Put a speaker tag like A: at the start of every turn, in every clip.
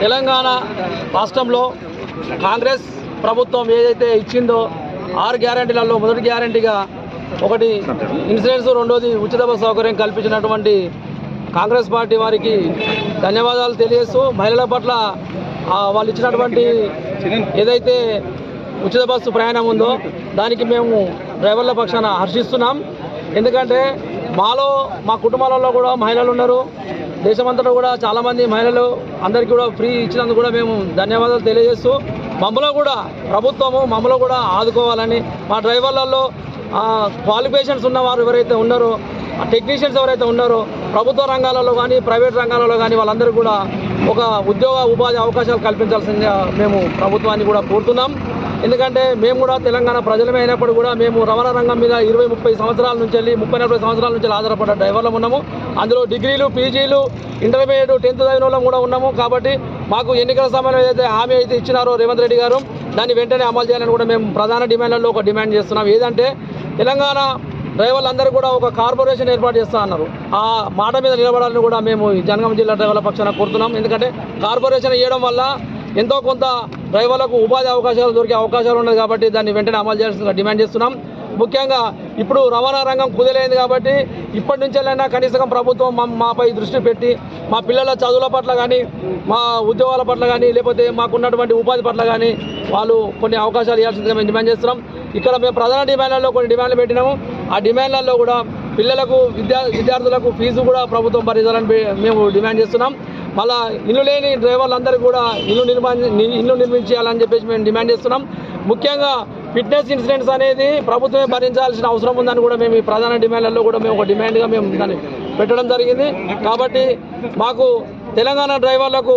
A: తెలంగాణ రాష్ట్రంలో కాంగ్రెస్ ప్రభుత్వం ఏదైతే ఇచ్చిందో ఆరు గ్యారంటీలలో మొదటి గ్యారంటీగా ఒకటి ఇన్సూరెన్స్ రెండోది ఉచిత బస్సు సౌకర్యం కల్పించినటువంటి కాంగ్రెస్ పార్టీ వారికి ధన్యవాదాలు తెలియజేస్తూ మహిళల పట్ల వాళ్ళు ఇచ్చినటువంటి ఏదైతే ఉచిత బస్సు ప్రయాణం ఉందో దానికి మేము డ్రైవర్ల పక్షాన హర్షిస్తున్నాం. ఎందుకంటే మాలో మా కుటుంబాలలో కూడా మహిళలు ఉన్నారు. దేశమంతటా కూడా చాలామంది మహిళలు అందరికీ కూడా ఫ్రీ ఇచ్చినందుకు కూడా మేము ధన్యవాదాలు తెలియజేస్తూ మమ్మల్ని కూడా ప్రభుత్వము మమ్మల్ని కూడా ఆదుకోవాలని మా డ్రైవర్లలో క్వాలిఫికేషన్స్ ఉన్నవారు ఎవరైతే ఉన్నారో టెక్నీషియన్స్ ఎవరైతే ఉన్నారో ప్రభుత్వ రంగాలలో కానీ ప్రైవేట్ రంగాలలో కానీ వాళ్ళందరూ కూడా ఒక ఉద్యోగ ఉపాధి అవకాశాలు కల్పించాల్సిందిగా మేము ప్రభుత్వాన్ని కూడా కోరుతున్నాం. ఎందుకంటే మేము కూడా తెలంగాణ ప్రజలమే అయినప్పుడు కూడా మేము రవాణా రంగం మీద ఇరవై ముప్పై సంవత్సరాల నుంచి వెళ్ళి ముప్పై నలభై సంవత్సరాల నుంచి ఆధారపడ్డ డ్రైవర్లు ఉన్నాము. అందులో డిగ్రీలు పీజీలు ఇంటర్మీడియట్ టెన్త్ చదివిన వాళ్ళం కూడా ఉన్నాము. కాబట్టి మాకు ఎన్నికల సమయంలో ఏదైతే హామీ అయితే ఇచ్చినారో రేవంత్ రెడ్డి గారు దాన్ని వెంటనే అమలు చేయాలని కూడా మేము ప్రధాన డిమాండ్లలో ఒక డిమాండ్ చేస్తున్నాం. ఏదంటే తెలంగాణ డ్రైవర్లందరూ కూడా ఒక కార్పొరేషన్ ఏర్పాటు చేస్తా అన్నారు. ఆ మాట మీద నిలబడాలని కూడా మేము జనగామ జిల్లా డ్రైవర్ల పక్షాన కోరుతున్నాం. ఎందుకంటే కార్పొరేషన్ ఇవ్వడం వల్ల ఎంతో కొంత డ్రైవర్లకు ఉపాధి అవకాశాలు దొరికే అవకాశాలు ఉన్నాయి కాబట్టి దాన్ని వెంటనే అమలు చేయాల్సిందిగా డిమాండ్ చేస్తున్నాం. ముఖ్యంగా ఇప్పుడు రవాణా రంగం కుదిలేంది కాబట్టి ఇప్పటి నుంచేలైనా కనీసం ప్రభుత్వం మాపై దృష్టి పెట్టి మా పిల్లల చదువుల పట్ల కానీ మా ఉద్యోగాల పట్ల కానీ లేకపోతే మాకున్నటువంటి ఉపాధి పట్ల కానీ వాళ్ళు కొన్ని అవకాశాలు ఇవ్వాల్సిందిగా మేము డిమాండ్ చేస్తున్నాం. ఇక్కడ మేము ప్రధాన డిమాండ్లలో కొన్ని డిమాండ్లు పెట్టినాము. ఆ డిమాండ్లలో కూడా పిల్లలకు విద్యా విద్యార్థులకు ఫీజు కూడా ప్రభుత్వం భరించాలని మేము డిమాండ్ చేస్తున్నాం. మళ్ళా ఇల్లు లేని డ్రైవర్లందరూ కూడా ఇల్లు నిర్మాణ ఇల్లు నిర్మించాలని చెప్పేసి మేము డిమాండ్ చేస్తున్నాం. ముఖ్యంగా ఫిట్నెస్ ఇన్సిడెంట్స్ అనేది ప్రభుత్వమే భరించాల్సిన అవసరం ఉందని కూడా మేము ఈ ప్రధాన డిమాండ్లలో కూడా మేము ఒక డిమాండ్గా మేము దాన్ని పెట్టడం జరిగింది. కాబట్టి మాకు తెలంగాణ డ్రైవర్లకు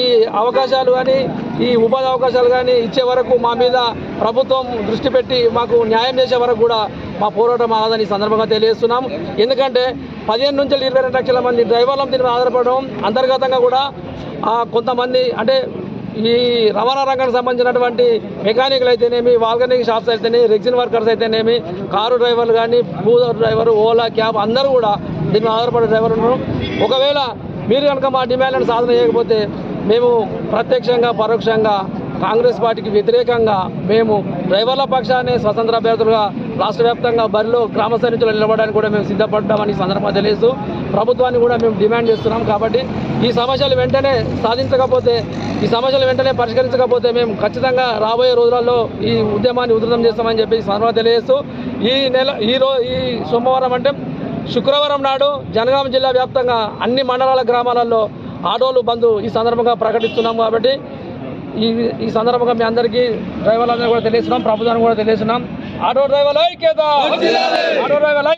A: ఈ అవకాశాలు కానీ ఈ ఉపాధి అవకాశాలు కానీ ఇచ్చే వరకు మా మీద ప్రభుత్వం దృష్టి పెట్టి మాకు న్యాయం చేసే వరకు కూడా మా పోరాటం ఆదని సందర్భంగా తెలియజేస్తున్నాం. ఎందుకంటే పదిహేను నుంచి ఇరవై రెండు లక్షల మంది డ్రైవర్ల దీని మీద ఆధారపడడం అంతర్గతంగా కూడా కొంతమంది అంటే ఈ రవాణా రంగానికి సంబంధించినటువంటి మెకానికల్ అయితేనేమి వాల్గనిక్ షాప్స్ అయితేనేమి రెగ్జిన్ వర్కర్స్ అయితేనేమి కారు డ్రైవర్లు కానీ బూదర్ డ్రైవర్ ఓలా క్యాబ్ అందరూ కూడా దీని మీద ఆధారపడే డ్రైవర్లు ఉన్నారు. ఒకవేళ మీరు కనుక మా డిమాండ్లను సాధన చేయకపోతే మేము ప్రత్యక్షంగా పరోక్షంగా కాంగ్రెస్ పార్టీకి వ్యతిరేకంగా మేము డ్రైవర్ల పక్షాన్ని స్వతంత్ర అభ్యర్థులుగా రాష్ట్ర వ్యాప్తంగా బరిలో గ్రామ సైనికులు నిలబడడానికి కూడా మేము సిద్ధపడ్డామని సందర్భంగా తెలియజేస్తూ ప్రభుత్వాన్ని కూడా మేము డిమాండ్ చేస్తున్నాం కాబట్టి ఈ సమస్యలు వెంటనే సాధించకపోతే ఈ సమస్యలు వెంటనే పరిష్కరించకపోతే మేము ఖచ్చితంగా రాబోయే రోజులలో ఈ ఉద్యమాన్ని ఉధృతం చేస్తామని చెప్పి సందర్భంగా తెలియజేస్తూ ఈ నెల ఈ రో ఈ సోమవారం అంటే శుక్రవారం నాడు జనగామ జిల్లా వ్యాప్తంగా అన్ని మండలాల గ్రామాలలో ఆటోలు బంద్ ఈ సందర్భంగా ప్రకటిస్తున్నాం కాబట్టి ఈ ఈ సందర్భంగా మీ అందరికీ డ్రైవర్లందరూ కూడా తెలియజేస్తున్నాం ప్రభుత్వాన్ని కూడా తెలియజేస్తున్నాం. ఆటో డ్రైవర్ల ఐక్యత ఆటో డ్రైవర్ల!